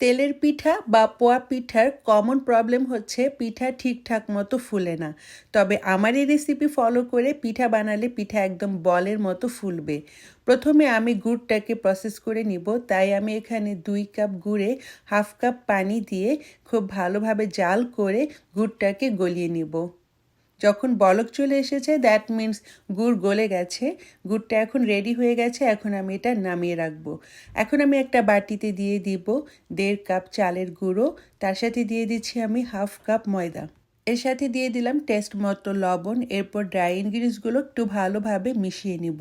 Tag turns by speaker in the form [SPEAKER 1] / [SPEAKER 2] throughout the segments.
[SPEAKER 1] তেলের পিঠা বা পোয়া পিঠার কমন প্রবলেম হচ্ছে পিঠা ঠিকঠাক মতো ফুলে না। তবে আমার এই রেসিপি ফলো করে পিঠা বানালে পিঠা একদম বলের মতো ফুলবে। প্রথমে আমি গুড়টাকে প্রসেস করে নিব। তাই আমি এখানে দুই কাপ গুড়ে হাফ কাপ পানি দিয়ে খুব ভালোভাবে জাল করে গুড়টাকে গলিয়ে নিব। যখন বলক চলে এসেছে দ্যাট মিন্স গুড় গলে গেছে। গুড়টা এখন রেডি হয়ে গেছে, এখন আমি এটা নামিয়ে রাখব। এখন আমি একটা বাটিতে দিয়ে দিব দেড় কাপ চালের গুঁড়ো, তার সাথে দিয়ে দিচ্ছি আমি হাফ কাপ ময়দা। এর সাথে দিয়ে দিলাম টেস্ট মতো লবণ, এরপর ড্রাই ইনগ্রিডিয়েন্টসগুলো একটু ভালোভাবে মিশিয়ে নিব।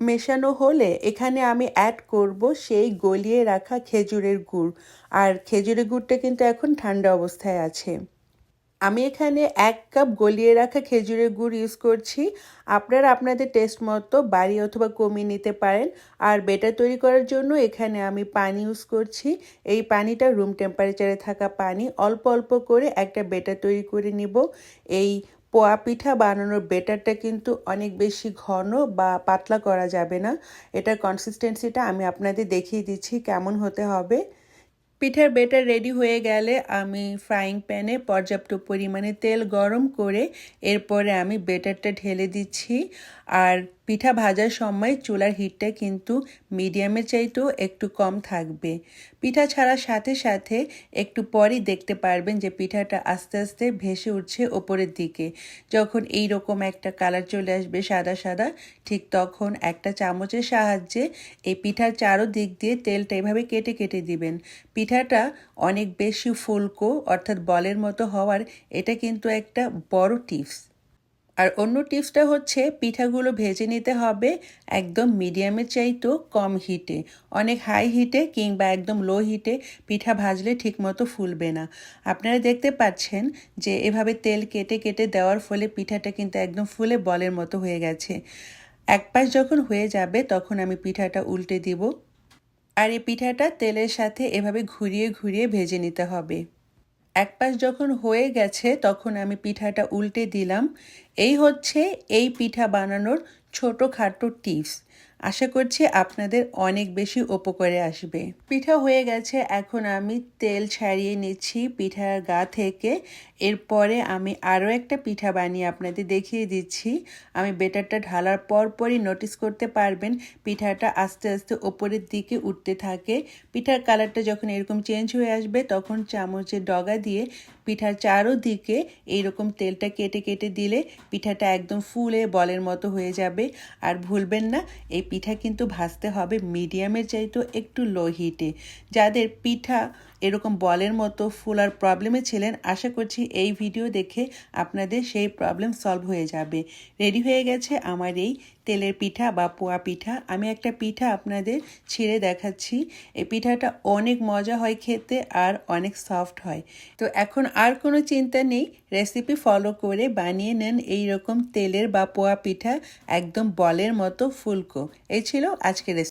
[SPEAKER 1] মেশানো হলে এখানে আমি অ্যাড করব সেই গলিয়ে রাখা খেজুরের গুড়। আর খেজুরের গুড়টা কিন্তু এখন ঠান্ডা অবস্থায় আছে। আমি এখানে এক কাপ গলিয়ে রাখা খেজুরের গুড় ইউজ করছি। আপনারা আপনাদের টেস্ট মতো বাড়ি অথবা কমিয়ে নিতে পারেন। আর বেটার তৈরি করার জন্য এখানে আমি পানি ইউজ করছি। এই পানিটা রুম টেম্পারেচারে থাকা পানি। অল্প অল্প করে একটা বেটার তৈরি করে নিব। এই পোয়া পিঠা বানানোর বেটারটা কিন্তু অনেক বেশি ঘন বা পাতলা করা যাবে না। এটার কনসিস্টেন্সিটা আমি আপনাদের দেখিয়ে দিচ্ছি কেমন হতে হবে। পিঠার বেটার রেডি হয়ে গেলে আমি ফ্রাইং প্যানে পর্যাপ্ত পরিমাণে তেল গরম করে এরপরে আমি বেটারটা ঢেলে দিচ্ছি। আর পিঠা ভাজার সময় চুলার হিটটা কিন্তু মিডিয়ামের চাইতেও একটু কম থাকবে। পিঠা ছাড়ার সাথে সাথে একটু পরই দেখতে পারবেন যে পিঠাটা আস্তে আস্তে ভেসে উঠছে ওপরের দিকে। যখন এই রকম একটা কালার চলে আসবে সাদা সাদা, ঠিক তখন একটা চামচের সাহায্যে এই পিঠার চারো দিক দিয়ে তেলটা এভাবে কেটে কেটে দিবেন। পিঠাটা অনেক বেশি ফুলকো অর্থাৎ বলের মতো হওয়ার এটা কিন্তু একটা বড় টিপস। আর অন্য টিপসটা হচ্ছে পিঠাগুলো ভেজে নিতে হবে একদম মিডিয়ামের চাইতেও কম হিটে। অনেক হাই হিটে কিংবা একদম লো হিটে পিঠা ভাজলে ঠিকমতো ফুলবে না। আপনারা দেখতে পাচ্ছেন যে এভাবে তেল কেটে কেটে দেওয়ার ফলে পিঠাটা কিন্তু একদম ফুলে বলের মতো হয়ে গেছে। এক পাশ যখন হয়ে যাবে তখন আমি পিঠাটা উল্টে দিব। আর এই পিঠাটা তেলের সাথে এভাবে ঘুরিয়ে ঘুরিয়ে ভেজে নিতে হবে। এক পাশ যখন হয়ে গেছে, তখন আমি পিঠাটা উল্টে দিলাম। এই হচ্ছে এই পিঠা বানানোর ছোটো খাটো টিপস। আশা করছি আপনাদের অনেক বেশি উপকারে আসবে। পিঠা হয়ে গেছে, এখন আমি তেল ছাড়িয়ে নিচ্ছি পিঠার গা থেকে। এরপরে আমি আরও একটা পিঠা বানিয়ে আপনাদের দেখিয়ে দিচ্ছি। আমি বেটারটা ঢালার পর পরই নোটিস করতে পারবেন, পিঠাটা আস্তে আস্তে ওপরের দিকে উঠতে থাকে। পিঠার কালারটা যখন এরকম চেঞ্জ হয়ে আসবে, তখন চামচের ডগা দিয়ে পিঠার চারোদিকে এইরকম তেলটা কেটে কেটে দিলে পিঠাটা একদম ফুলে বলের মতো হয়ে যাবে। আর ভুলবেন না, এই পিঠা কিন্তু ভাজতে হবে মিডিয়ামের চাইতেও একটু লো হিটে যাদের পিঠা এরকম বলের মতো ফুলার প্রবলেমে ছিলেন, আশা করছি এই ভিডিও দেখে আপনাদের সেই প্রবলেম সলভ হয়ে যাবে। রেডি হয়ে গেছে আমার এই তেলের পিঠা বা পোয়া পিঠা। আমি একটা পিঠা আপনাদের ছিঁড়ে দেখাচ্ছি। এই পিঠাটা অনেক মজা হয় খেতে আর অনেক সফট হয়। তো এখন আর কোনো চিন্তা নেই রেসিপি ফলো করে বানিয়ে নেন এই রকম তেলের বা পোয়া পিঠা, একদম বলের মতো ফুলকো। এই ছিল আজকের রেসিপি